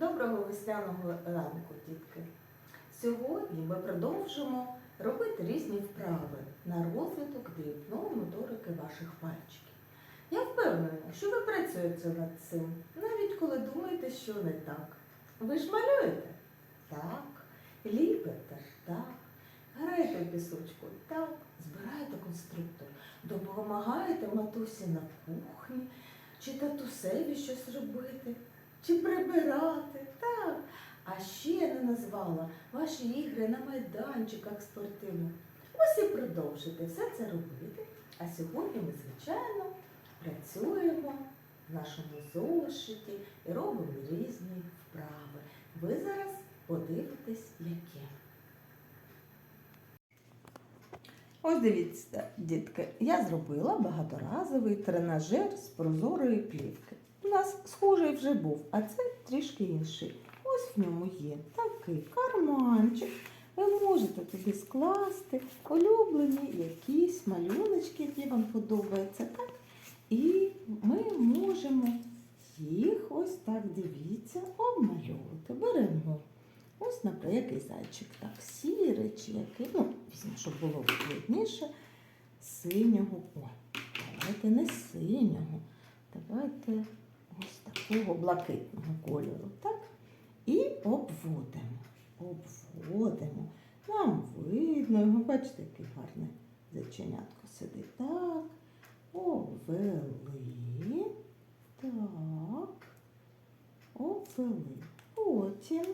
Доброго весняного ранку, дітки! Сьогодні ми продовжимо робити різні вправи на розвиток дрібної моторики ваших пальчиків. Я впевнена, що ви працюєте над цим, навіть коли думаєте, що не так. Ви ж малюєте? Так. Ліпите? Так. Граєте в пісочку? Так. Збираєте конструктор, допомагаєте матусі на кухні, чи татусеві щось робити, чи прибирати. Так. А ще не назвала ваші ігри на майданчиках спортивних. Ось і продовжуйте все це робити. А сьогодні ми, звичайно, працюємо в нашому зошиті і робимо різні вправи. Ви зараз подивитесь, які. Ось дивіться, дітки, я зробила багаторазовий тренажер з прозорої плівки. У нас схожий вже був, а це трішки інший. Ось в ньому є такий карманчик. Ви можете туди скласти улюблені якісь малюночки, які вам подобаються. Так? І ми можемо їх ось так, дивіться, обмальовувати. Беремо. Ось, наприклад, який зайчик, так, сірий чи який, ну, візьмемо, щоб було видніше, синього. Ой, давайте не синього, давайте такого блакитного кольору, так? І обводимо. Обводимо. Нам видно його, бачите, який гарний зайченятко сидить. Так. Обвели. Так. Обвели. Потім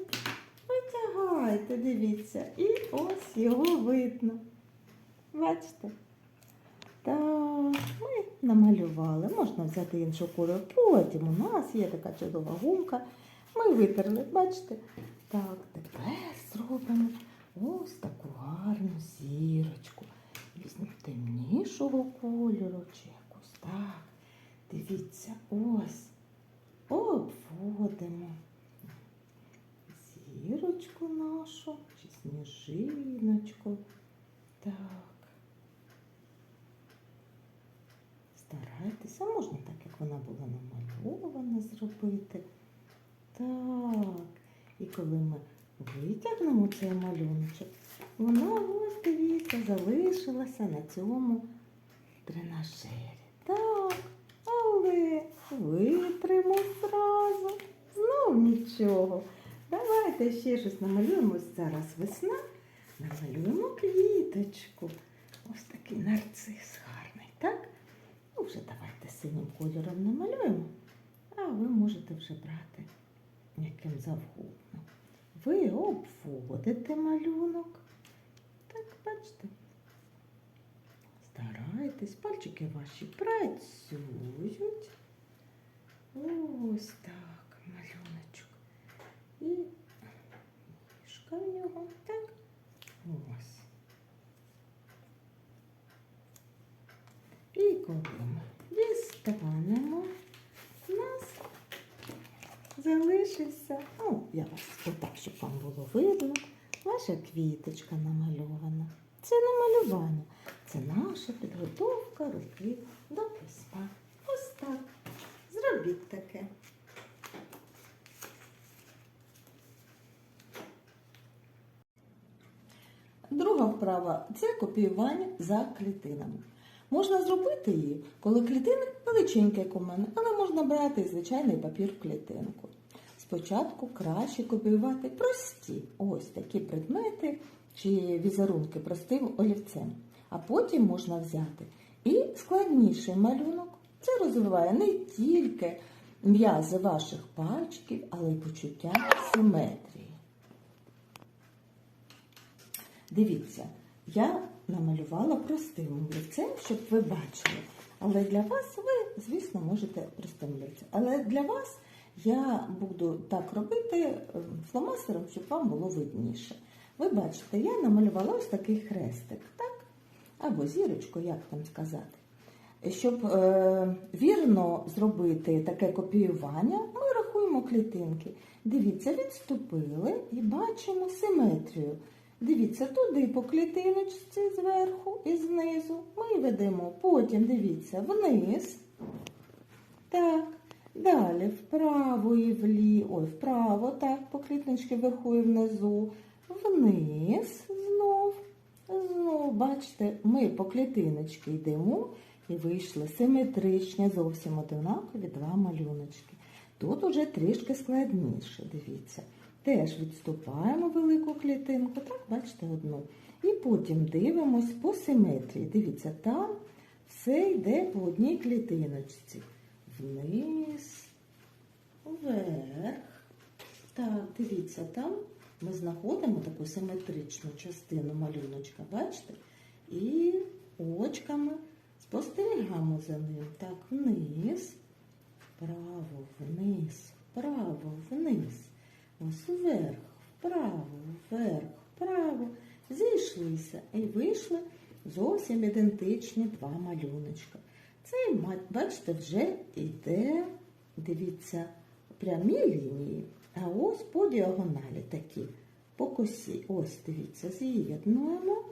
витягайте, дивіться, і ось його видно. Бачите? Так, ми намалювали. Можна взяти інший кольор. Потім у нас є така чудова гумка. Ми витерли, бачите? Так, тепер зробимо ось таку гарну зірочку. Візьмемо темнішого кольору чи якусь так. Дивіться, ось. Обводимо зірочку нашу чи сніжиночку. Так. Старайтеся, можна так, як вона була намальована, зробити. Так. І коли ми витягнемо цей малюночок, вона ось дивіться, залишилася на цьому тренажері. Так, але витримо зразу. Знов нічого. Давайте ще щось намалюємо. Зараз весна. Намалюємо квіточку. Ось такий нарцис гарний, так? Вже давайте синім кольором намалюємо, а ви можете вже брати яким завгодно. Ви обводите малюнок. Так, бачите. Старайтесь, пальчики ваші працюють. Ось так, малюночок. І мішка в нього. Так. Ось. І коли ми дістанемо, у нас залишився, ну, я вас отак, щоб вам було видно, ваша квіточка намальована. Це не малювання, це наша підготовка руки до письма. Ось так. Зробіть таке. Друга вправа це копіювання за клітинами. Можна зробити її, коли клітини величенькі, як у мене, але можна брати і звичайний папір в клітинку. Спочатку краще копіювати прості ось такі предмети чи візерунки простим олівцем. А потім можна взяти і складніший малюнок. Це розвиває не тільки м'язи ваших пальчиків, але й почуття симетрії. Дивіться, я намалювала простим олівцем, щоб ви бачили. Але для вас ви, звісно, можете простим олівцем. Але для вас я буду так робити е, фломастером, щоб вам було видніше. Ви бачите, я намалювала ось такий хрестик, так? Або зірочку, як там сказати. Щоб е, вірно зробити таке копіювання, ми рахуємо клітинки. Дивіться, відступили і бачимо симетрію. Дивіться, туди по клітиночці зверху і знизу. Ми ведемо. Потім дивіться вниз. Так. Далі вправо і вліво. ой, вправо, так, по клітиночці вверху і внизу, вниз знов. Знов, бачите, ми по клітиночці йдемо і вийшли симетричні, зовсім одинакові два малюночки. Тут уже трішки складніше, дивіться. Теж відступаємо велику клітинку, так, бачите, одну. І потім дивимось по симетрії. Дивіться, там все йде по одній клітиночці. Вниз, вверх. Так, дивіться, там ми знаходимо таку симетричну частину малюночка, бачите? І очками спостерігаємо за ним. Так, вниз, вправо, вниз, вправо, вниз. Ось вверх, вправо, вверх, вправо. Зійшлися і вийшли зовсім ідентичні два малюночка. Цей, ма- бачите, вже йде, дивіться, прямі лінії, а ось по діагоналі такі, по косі. Ось, дивіться, з'єднуємо,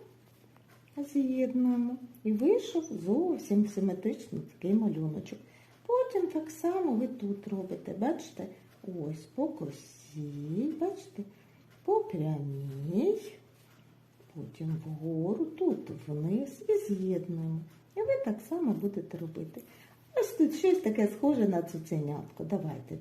з'єднуємо. І вийшов зовсім симетричний такий малюночок. Потім так само ви тут робите, бачите, ось по косі, бачите, по прямій, потім вгору, тут вниз і з'єднуємо. І ви так само будете робити. Ось тут щось таке схоже на цуценятко. Давайте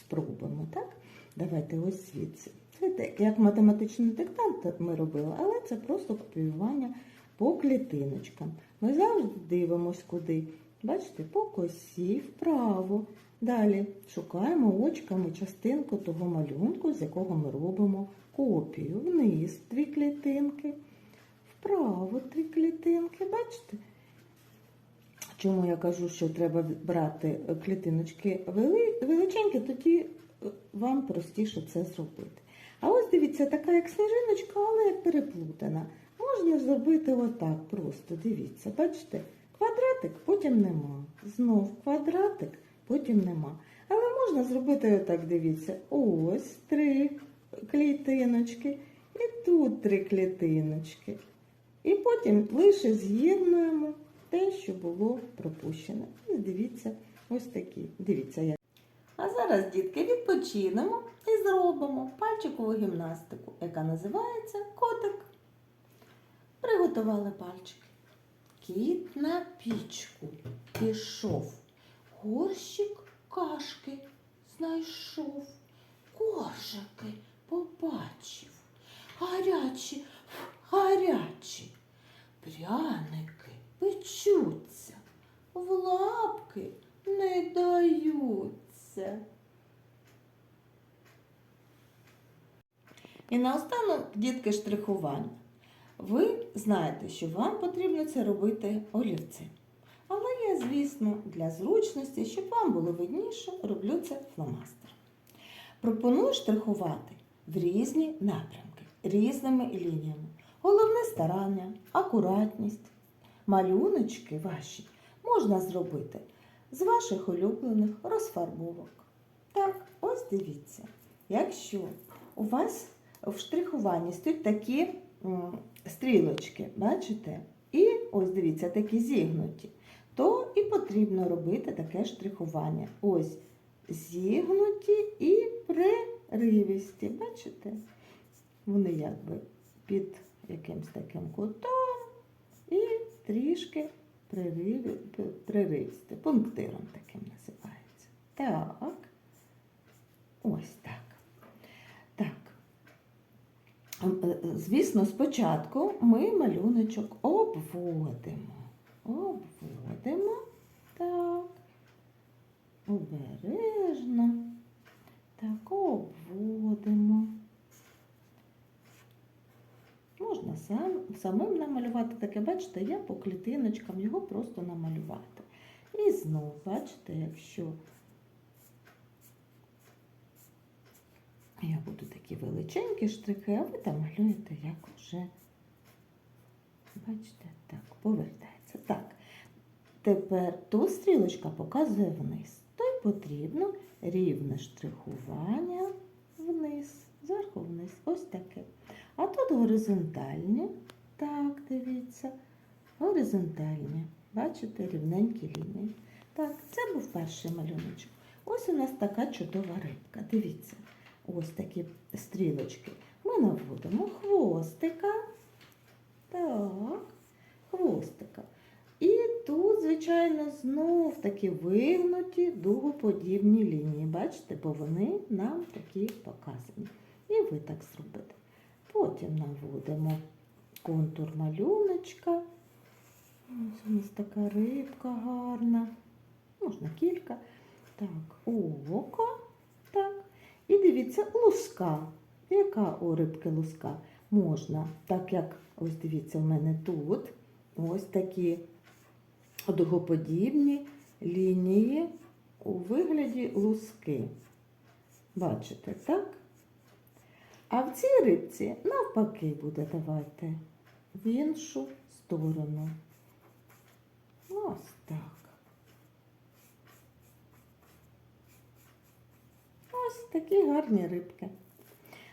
спробуємо, так? Давайте ось звідси. Це як математичний диктант ми робили, але це просто копіювання по клітиночкам. Ми завжди дивимось куди. Бачите, по косі вправо. Далі шукаємо очками частинку того малюнку, з якого ми робимо копію. Вниз дві клітинки, вправо три клітинки. Бачите? Чому я кажу, що треба брати клітиночки вели- величенькі, тоді е, вам простіше це зробити. А ось дивіться, така як сніжиночка, але переплутана. Можна зробити отак просто. Дивіться, бачите? Квадратик, потім нема. Знов квадратик, потім нема. Але можна зробити отак, дивіться. Ось три клітиночки. І тут три клітиночки. І потім лише з'єднуємо те, що було пропущено. І дивіться, ось такі. Дивіться, як. А зараз, дітки, відпочинемо і зробимо пальчикову гімнастику, яка називається котик. Приготували пальчики. Кіт на пічку пішов. Горщик кашки знайшов. Коржики побачив. Гарячі, гарячі. Пряники печуться, в лапки не даються. І наостанок, дітки, штрихування. Ви знаєте, що вам потрібно це робити олівцем. Але я, звісно, для зручності, щоб вам було видніше, роблю це фломастером. Пропоную штрихувати в різні напрямки, різними лініями. Головне старання, акуратність, малюночки ваші можна зробити з ваших улюблених розфарбовок. Так, ось дивіться, якщо у вас в штрихуванні стоять такі стрілочки, бачите? І ось дивіться, такі зігнуті, то і потрібно робити таке штрихування. Ось зігнуті і преривісті. Бачите? Вони якби під якимсь таким кутом і трішки пририві. Пунктиром таким називається. Так. Ось так. Так. Ем, е, е, Звісно, спочатку ми малюночок обводимо. Обводимо. Так. Обережно. Так, обводимо. Можна сам, самим намалювати таке, бачите, я по клітиночкам його просто намалювати. І знов, бачите, якщо я буду такі величенькі штрихи, а ви там малюєте, як вже, бачите, так, повертається. Так, тепер тут стрілочка показує вниз. То й потрібно рівне штрихування вниз, зверху вниз, ось таке. А тут горизонтальні, так, дивіться, горизонтальні. Бачите, рівненькі лінії. Так, це був перший малюночок. Ось у нас така чудова рибка. Дивіться. ось такі стрілочки. Ми наводимо хвостика. Так, хвостика. І тут, звичайно, знов такі вигнуті дугоподібні лінії. Бачите, бо вони нам такі показані. І ви так зробите. Потім наводимо контур малюночка. Ось у нас така рибка гарна. Можна кілька. Так, око. Так. І дивіться, луска. Яка у рибки луска? Можна, так як, ось дивіться, у мене тут ось такі дугоподібні лінії у вигляді луски. Бачите, так? А в цій рибці навпаки буде давайте в іншу сторону. Ось так. Ось такі гарні рибки.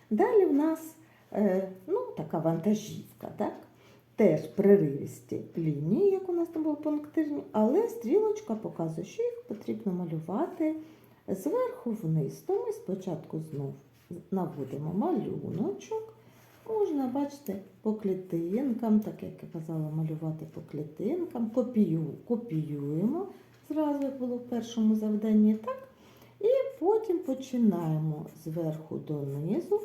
Далі в нас е, ну, така вантажівка, так? Теж приривісті лінії, як у нас там було пунктирні, але стрілочка показує, що їх потрібно малювати зверху вниз. То ми спочатку знов наводимо малюночок. Можна, бачите, по клітинкам, так як я казала, малювати по клітинкам, Копію, копіюємо, зразу як було в першому завданні, так? І потім починаємо зверху донизу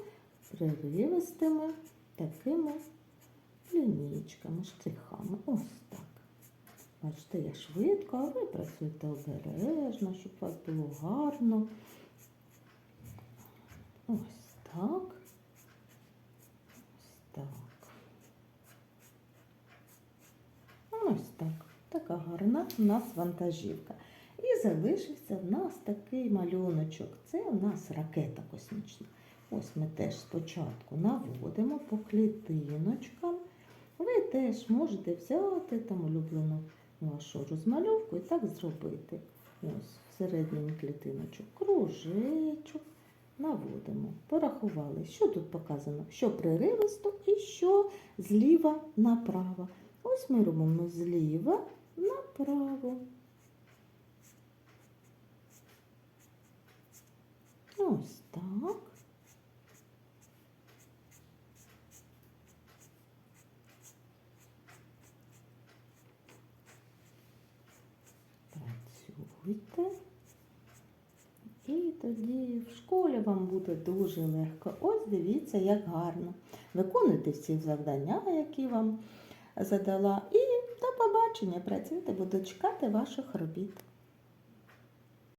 приривистими такими лінійками, штрихами. Ось так. Бачите, я швидко, а ви працюєте обережно, щоб у вас було гарно. Ось так. Ось так. Ось так. Така гарна у нас вантажівка. І залишився в нас такий малюночок. Це у нас ракета космічна. Ось ми теж спочатку наводимо по клітиночкам. Ви теж можете взяти там улюблену вашу розмальовку і так зробити. Ось всередині клітиночок кружечок. Наводимо, порахували, що тут показано, що приривисто і що зліва направо. Ось ми робимо зліва направо. Ось так. Працюйте. Тоді в школі вам буде дуже легко. Ось дивіться, як гарно. Виконуйте всі завдання, які вам задала. І до побачення. Працюйте, буду чекати ваших робіт.